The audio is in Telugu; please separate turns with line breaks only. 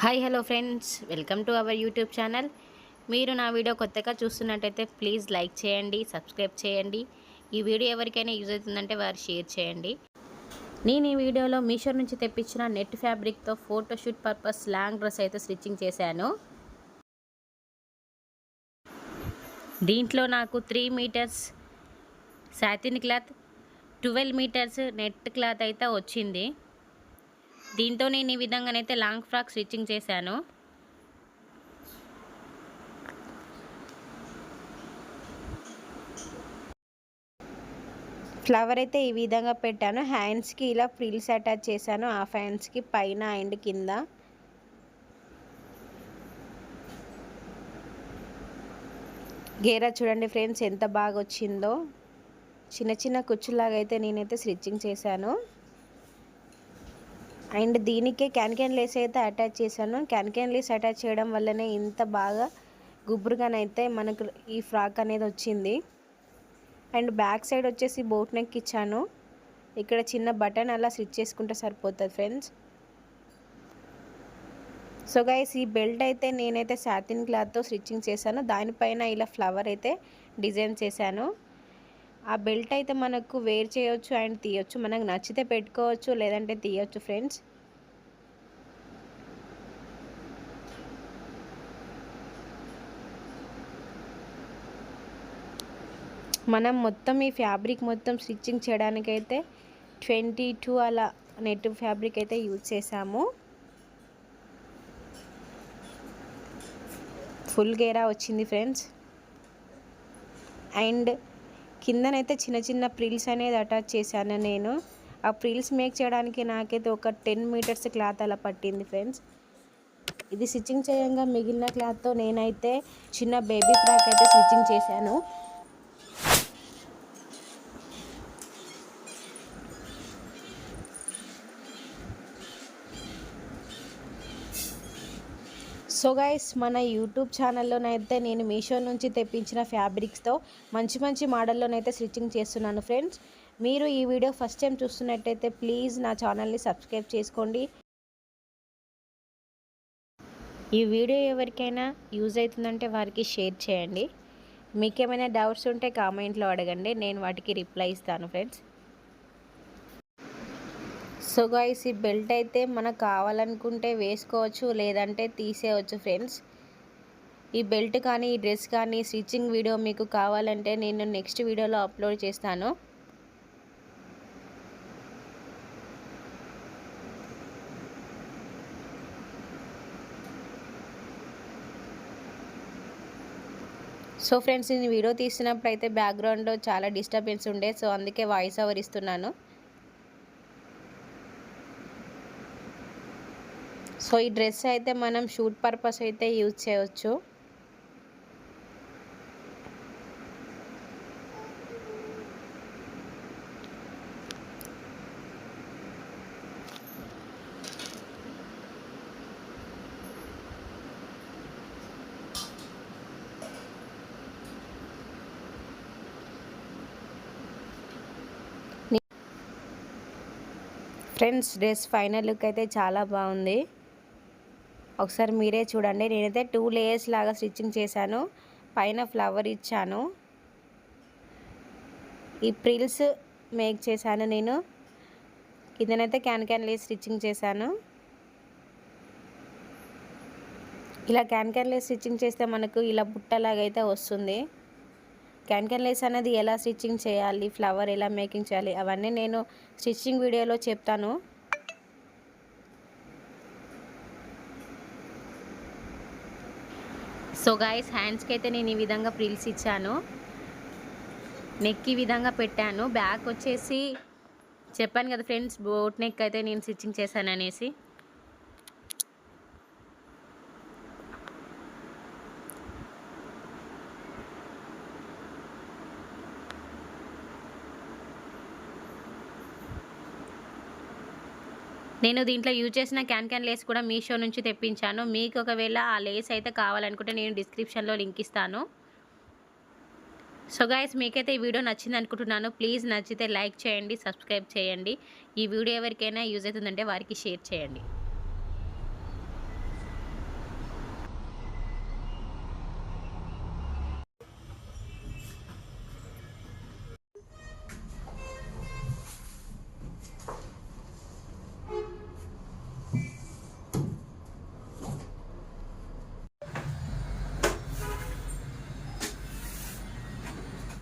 Hi hello friends. Welcome to our YouTube channel. మీరు నా వీడియో కొత్తగా చూస్తున్నట్టయితే ప్లీజ్ లైక్ చేయండి సబ్స్క్రైబ్ చేయండి. ఈ వీడియో ఎవరికైనా యూజ్ అవుతుందంటే వారు షేర్ చేయండి. నేను ఈ వీడియోలో మీషో నుంచి తెప్పించిన నెట్ ఫ్యాబ్రిక్తో ఫోటోషూట్ పర్పస్ లాంగ్ డ్రెస్ అయితే స్టిచ్చింగ్ చేశాను. దీంట్లో నాకు three metres satin cloth twelve metres net cloth అయితే వచ్చింది. దీంతో నేను ఈ విధంగానైతే లాంగ్ ఫ్రాక్ స్టిచ్చింగ్ చేశాను. ఫ్లవర్ అయితే ఈ విధంగా పెట్టాను. హ్యాండ్స్కి ఇలా ఫ్రిల్స్ అటాచ్ చేశాను. హాఫ్ హ్యాండ్స్కి పైన అండ్ కింద. గేరా చూడండి ఫ్రెండ్స్ ఎంత బాగా వచ్చిందో చిన్న చిన్న కుచ్చులాగా అయితే నేనైతే స్టిచ్చింగ్ చేశాను. అండ్ దీనికే క్యాన్ క్యాన్ లేస్ అయితే అటాచ్ చేశాను. క్యాన్ క్యాన్ లేస్ అటాచ్ చేయడం వల్లనే ఇంత బాగా గుబురుగానైతే మనకు ఈ ఫ్రాక్ అనేది వచ్చింది. అండ్ బ్యాక్ సైడ్ వచ్చేసి బోట్ నెక్ ఇచ్చాను. ఇక్కడ చిన్న బటన్ అలా స్టిచ్ చేసుకుంటే సరిపోతుంది ఫ్రెండ్స్. సో గైస్ ఈ బెల్ట్ అయితే నేనైతే శాతిన్ క్లాత్తో స్టిచ్చింగ్ చేశాను. దానిపైన ఇలా ఫ్లవర్ అయితే డిజైన్ చేశాను. ఆ బెల్ట్ అయితే మనకు వేర్ చేయొచ్చు అండ్ తీయొచ్చు. మనకు నచ్చితే పెట్టుకోవచ్చు లేదంటే తీయొచ్చు ఫ్రెండ్స్. మనం మొత్తం ఈ ఫ్యాబ్రిక్ మొత్తం స్టిచ్చింగ్ చేయడానికైతే ట్వంటీ టూ అలా నెట్ ఫ్యాబ్రిక్ అయితే యూజ్ చేసాము ఫుల్ గేరా వచ్చింది ఫ్రెండ్స్. అండ్ కిందనైతే చిన్న చిన్న ప్రిల్స్ అనేది అటాచ్ చేశాను నేను. ఆ ప్రిల్స్ మేక్ చేయడానికి నాకైతే ఒక టెన్ మీటర్స్ క్లాత్ అలా పట్టింది ఫ్రెండ్స్. ఇది స్టిచ్చింగ్ చేయంగా మిగిలిన క్లాత్తో నేనైతే చిన్న బేబీ ఫ్రాక్ అయితే స్టిచ్చింగ్ చేశాను. సో గైస్ మన యూట్యూబ్ ఛానల్లోనైతే నేను మీషో నుంచి తెప్పించిన ఫ్యాబ్రిక్స్తో మంచి మంచి మోడల్లోనైతే స్టిచ్చింగ్ చేస్తున్నాను ఫ్రెండ్స్. మీరు ఈ వీడియో ఫస్ట్ టైం చూస్తున్నట్టయితే ప్లీజ్ నా ఛానల్ని సబ్స్క్రైబ్ చేసుకోండి. ఈ వీడియో ఎవరికైనా యూజ్ అవుతుందంటే వారికి షేర్ చేయండి. మీకేమైనా డౌట్స్ ఉంటే కామెంట్లో అడగండి. నేను వాటికి రిప్లై ఇస్తాను ఫ్రెండ్స్. సో గాయస్ ఈ బెల్ట్ అయితే మనకు కావాలనుకుంటే వేసుకోవచ్చు లేదంటే తీసేయవచ్చు ఫ్రెండ్స్ ఈ బెల్ట్ కానీ ఈ డ్రెస్ కానీ స్టిచ్చింగ్ వీడియో మీకు కావాలంటే నేను నెక్స్ట్ వీడియోలో అప్లోడ్ చేస్తాను. సో ఫ్రెండ్స్ నేను వీడియో తీసినప్పుడు అయితే బ్యాక్గ్రౌండ్ చాలా డిస్టర్బెన్స్ ఉండే సో అందుకే వాయిస్ ఓవర్ ఇస్తున్నాను. సో ఈ డ్రెస్ అయితే మనం షూట్ పర్పస్ అయితే యూజ్ చేయవచ్చు ఫ్రెండ్స్ డ్రెస్ ఫైనల్ లుక్ అయితే చాలా బాగుంది. ఒకసారి మీరే చూడండి. నేనైతే టూ లేయర్స్ లాగా స్టిచ్చింగ్ చేశాను. పైన ఫ్లవర్ ఇచ్చాను. ఈ ప్రిల్స్ మేక్ చేశాను నేను. కిందనైతే క్యాన్ క్యాన్ లేస్ స్టిచ్చింగ్ చేశాను. ఇలా క్యాన్ క్యాన్ లేస్ స్టిచ్చింగ్ చేస్తే మనకు ఇలా బుట్టలాగైతే వస్తుంది. క్యాన్ క్యాన్ లేస్ అనేది ఎలా స్టిచ్చింగ్ చేయాలి ఫ్లవర్ ఎలా మేకింగ్ చేయాలి అవన్నీ నేను స్టిచ్చింగ్ వీడియోలో చెప్తాను. సో గాయస్ హ్యాండ్స్కి అయితే నేను ఈ విధంగా ప్రిల్స్ ఇచ్చాను. నెక్ ఈ విధంగా పెట్టాను. బ్యాక్ వచ్చేసి చెప్పాను కదా ఫ్రెండ్స్ బోట్ నెక్ అయితే నేను స్టిచ్చింగ్ చేశాను అనేసి. నేను దీంట్లో యూజ్ చేసిన క్యాన్ క్యాన్ లేస్ కూడా మీషో నుంచి తెప్పించాను. మీకు ఒకవేళ ఆ లేస్ అయితే కావాలనుకుంటే నేను డిస్క్రిప్షన్లో లింక్ ఇస్తాను. సో గాయస్ మీకైతే ఈ వీడియో నచ్చింది అనుకుంటున్నాను. ప్లీజ్ నచ్చితే లైక్ చేయండి సబ్స్క్రైబ్ చేయండి. ఈ వీడియో ఎవరికైనా యూజ్ అవుతుందంటే వారికి షేర్ చేయండి.